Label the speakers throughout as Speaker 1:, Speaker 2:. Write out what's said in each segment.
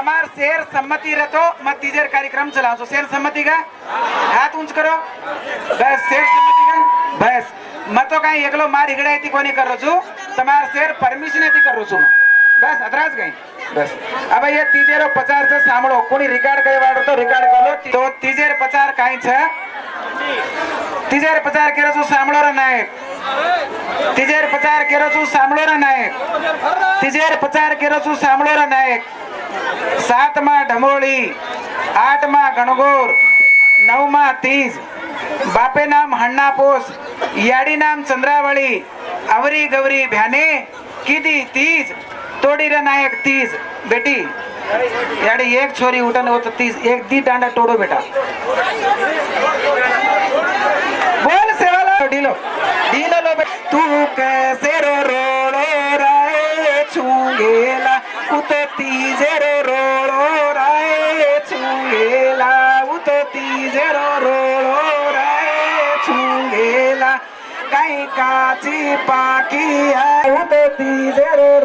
Speaker 1: તમાર શેર સંમતિ રચો મત તીજેર કાર્યક્રમ ચલાવશો શેર સંમતિ કા હાથ ઊંચ કરો બસ શેર સંમતિ કા બસ મત તો કઈ એકલો માર હિગડાઈથી કોની કરો છું તમાર શેર પરમિશન એથી કરું છું બસ અતરાજ કઈ બસ હવે એ તીજેરો પચાર છે સાંભળો કોની રિકાર્ડ કરી વાળો તો રિકાર્ડ કરો તો તીજેર પચાર કઈ છે તીજેર પચાર કેરો છું સાંભળો રે નાયક તીજેર પચાર કેરો છું સાંભળો રે નાયક તીજેર પચાર કેરો છું સાંભળો રે નાયક सातमा ढमोली आठमा गणगोर, नवमा तीज, बापे नाम हण्णापोस याडी नाम चंद्रावली अवरी गवरी भ्याने, कीदी तीज तोड़ी नायक तीज, बेटी. याडी एक छोरी उठन हो तो तीज, एक दी डांडा तोड़ो बेटा. बोल सेवाला. डीलो. डीलो लो तू कैसे रोड़े रहे छूंगेला utati zero rolo rae chungela utati zero rolo rae
Speaker 2: chungela kai kachi paki hai
Speaker 3: utati zero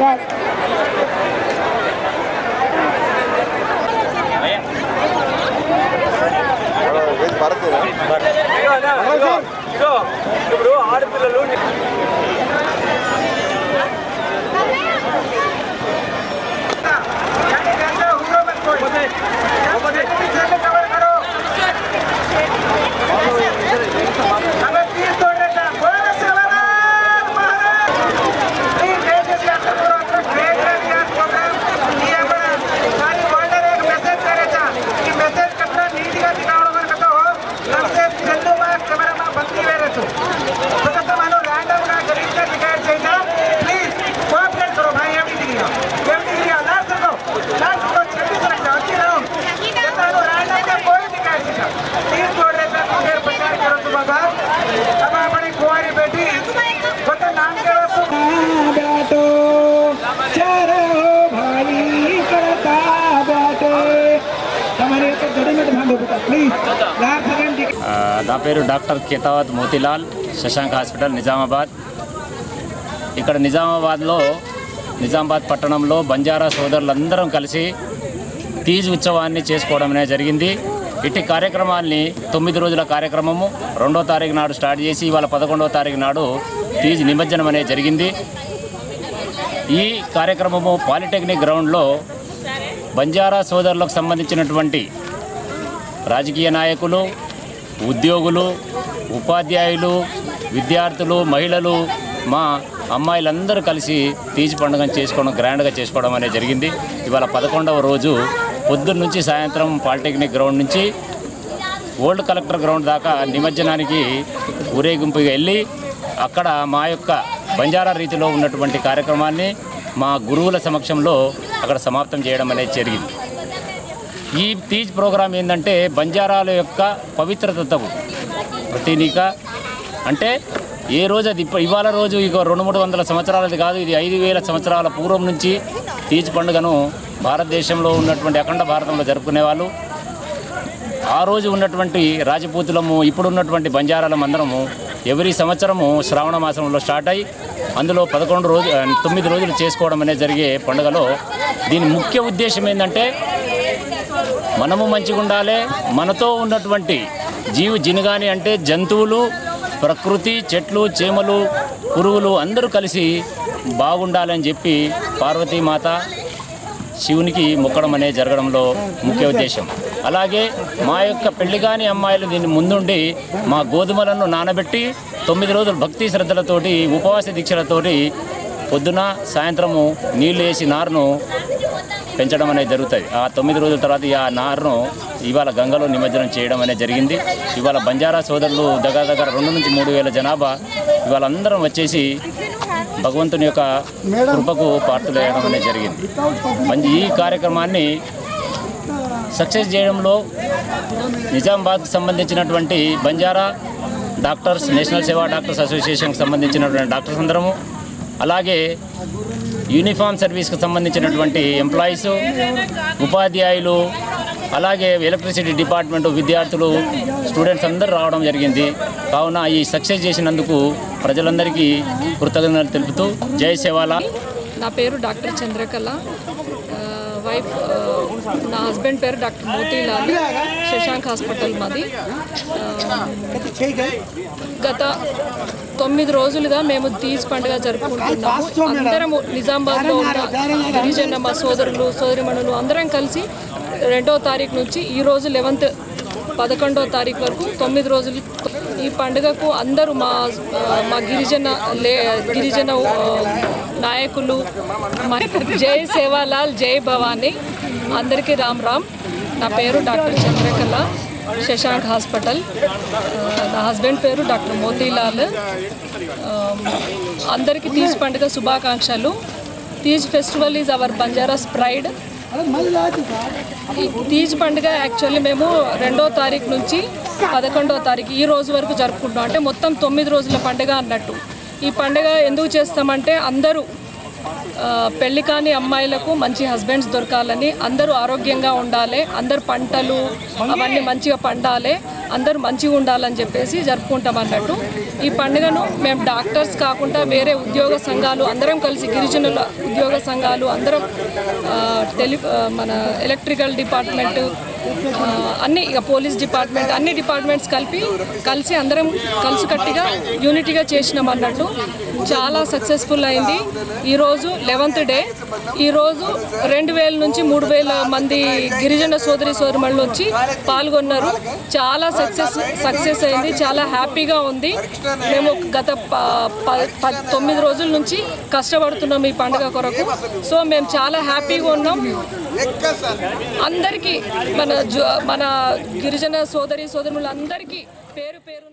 Speaker 3: Gel.
Speaker 2: ఇప్పుడు ఆడపిల్లలు
Speaker 1: ఒకటి
Speaker 4: ఒకటి నా పేరు డాక్టర్ కేతావత్ మోతిలాల్ శశాంక్ హాస్పిటల్ నిజామాబాద్. ఇక్కడ నిజామాబాద్లో నిజామాబాద్ పట్టణంలో బంజారా సోదరులందరం కలిసి తీజ్ ఉత్సవాన్ని చేసుకోవడమనే జరిగింది. ఇట్టి కార్యక్రమాల్ని తొమ్మిది రోజుల కార్యక్రమము రెండో తారీఖు నాడు స్టార్ట్ చేసి ఇవాళ పదకొండవ తారీఖు నాడు తీజ్ నిమజ్జనం అనేది జరిగింది. ఈ కార్యక్రమము పాలిటెక్నిక్ గ్రౌండ్లో బంజారా సోదరులకు సంబంధించినటువంటి రాజకీయ నాయకులు ఉద్యోగులు ఉపాధ్యాయులు విద్యార్థులు మహిళలు మా అమ్మాయిలందరూ కలిసి తీజి పండుగను చేసుకోవడం గ్రాండ్గా చేసుకోవడం అనేది జరిగింది. ఇవాళ పదకొండవ రోజు పొద్దున్న నుంచి సాయంత్రం పాలిటెక్నిక్ గ్రౌండ్ నుంచి ఓల్డ్ కలెక్టర్ గ్రౌండ్ దాకా నిమజ్జనానికి ఊరేగింపుగా వెళ్ళి అక్కడ మా యొక్క బంజారా రీతిలో ఉన్నటువంటి కార్యక్రమాన్ని మా గురువుల సమక్షంలో అక్కడ సమాప్తం చేయడం అనేది జరిగింది. ఈ తీజ్ ప్రోగ్రాం ఏంటంటే బంజారాల యొక్క పవిత్రతకు ప్రతినిక. అంటే ఏ రోజు అది ఇవాళ రోజు ఇక రెండు మూడు వందల సంవత్సరాలది కాదు ఇది ఐదు వేల సంవత్సరాల పూర్వం నుంచి తీజ్ పండుగను భారతదేశంలో ఉన్నటువంటి అఖండ భారతంలో జరుపుకునేవాళ్ళు ఆ రోజు ఉన్నటువంటి రాజపూతులము ఇప్పుడు ఉన్నటువంటి బంజారాలం అందరము ఎవరి సంవత్సరము శ్రావణ మాసంలో స్టార్ట్ అయ్యి అందులో పదకొండు రోజు తొమ్మిది రోజులు చేసుకోవడం అనేది జరిగే పండుగలో దీని ముఖ్య ఉద్దేశం ఏంటంటే మనము మంచిగా ఉండాలి మనతో ఉన్నటువంటి జీవి జినుగాని అంటే జంతువులు ప్రకృతి చెట్లు చేమలు పురుగులు అందరూ కలిసి బాగుండాలని చెప్పి పార్వతీమాత శివునికి మొక్కడం అనేది జరగడంలో ముఖ్య ఉద్దేశం. అలాగే మా యొక్క పెళ్ళి కాని అమ్మాయిలు దీన్ని ముందుండి మా గోధుమలను నానబెట్టి తొమ్మిది రోజులు భక్తి శ్రద్ధలతోటి ఉపవాస దీక్షలతోటి పొద్దున సాయంత్రము నీళ్ళు వేసి నారును పెంచడం అనేది జరుగుతుంది ఆ తొమ్మిది రోజుల తర్వాత ఈ ఆ నారును ఇవాళ గంగలో నిమజ్జనం చేయడం అనేది జరిగింది. ఇవాళ బంజారా సోదరులు దగ్గర దగ్గర రెండు నుంచి మూడు వేల జనాభా ఇవాళ అందరం వచ్చేసి భగవంతుని యొక్క కృపకు పాత్రలేయడం అనేది జరిగింది. ఈ కార్యక్రమాన్ని సక్సెస్ చేయడంలో నిజామాబాద్కి సంబంధించినటువంటి Banjara doctors national Seva doctors అసోసియేషన్కి సంబంధించినటువంటి డాక్టర్స్ అందరము అలాగే యూనిఫామ్ సర్వీస్కి సంబంధించినటువంటి ఎంప్లాయీస్ ఉపాధ్యాయులు అలాగే ఎలక్ట్రిసిటీ డిపార్ట్మెంట్ విద్యార్థులు స్టూడెంట్స్ అందరూ రావడం జరిగింది. కావున ఈ సక్సెస్ చేసినందుకు ప్రజలందరికీ కృతజ్ఞతలు తెలుపుతూ జై సేవాలా
Speaker 5: నా పేరు డాక్టర్ చంద్రకళ. వైఫ్ నా హస్బెండ్ పేరు డాక్టర్ మోతీలాల్ శశాంక్ హాస్పిటల్ మాది. గత తొమ్మిది రోజులుగా మేము తీజ్ పండుగ జరుపుకుంటున్నాము. అందరము నిజామాబాద్లో ఉన్న గిరిజన మా సోదరులు సోదరిమణులు అందరం కలిసి రెండో తారీఖు నుంచి ఈ రోజు లెవెంత్ పదకొండో తారీఖు వరకు తొమ్మిది రోజులు ఈ పండుగకు అందరూ మా మా గిరిజన లే గిరిజన నాయకులు జై సేవాలాల్ జై భవానీ అందరికీ రామ్ రామ్. నా పేరు డాక్టర్ చంద్రకళ. శశాంక్ హాస్పిటల్. నా హస్బెండ్ పేరు డాక్టర్ మోతీలాల్. అందరికీ తీజ్ పండుగ శుభాకాంక్షలు. Teej festival is our Banjaras pride. ఈ తీజ్ పండుగ యాక్చువల్లీ మేము రెండో తారీఖు నుంచి పదకొండో తారీఖు ఈ రోజు వరకు జరుపుకుంటాం అంటే మొత్తం తొమ్మిది రోజుల పండుగ అన్నట్టు. ఈ పండుగ ఎందుకు చేస్తామంటే అందరూ పెళ్ళి కాని అమ్మాయిలకు మంచి హస్బెండ్స్ దొరకాలని అందరూ ఆరోగ్యంగా ఉండాలి అందరు పంటలు అవన్నీ మంచిగా పండాలి అందరూ మంచిగా ఉండాలని చెప్పేసి జరుపుకుంటాం అన్నట్టు. ఈ పండుగను మేము డాక్టర్స్ కాకుండా వేరే ఉద్యోగ సంఘాలు అందరం కలిసి గిరిజనుల ఉద్యోగ సంఘాలు అందరం టెలి మన ఎలక్ట్రికల్ డిపార్ట్మెంట్ అన్ని ఇక పోలీస్ డిపార్ట్మెంట్ అన్ని డిపార్ట్మెంట్స్ కలిపి కలిసి అందరం కలిసికట్టిగా యూనిటీగా చేసినాం అన్నట్టు. చాలా సక్సెస్ఫుల్ అయింది. ఈరోజు లెవెంత్ డే ఈరోజు రెండు వేల నుంచి మూడు వేల మంది గిరిజన సోదరి సోదరుమణులు వచ్చి పాల్గొన్నారు. చాలా సక్సెస్ సక్సెస్ అయింది. చాలా హ్యాపీగా ఉంది. మేము గత ప- ప- తొమ్మిది రోజుల నుంచి కష్టపడుతున్నాం ఈ పండుగ కొరకు. సో మేము చాలా హ్యాపీగా ఉన్నాం. అందరికీ మన మన గిరిజన సోదరి సోదరులందరికీ పేరు పేరు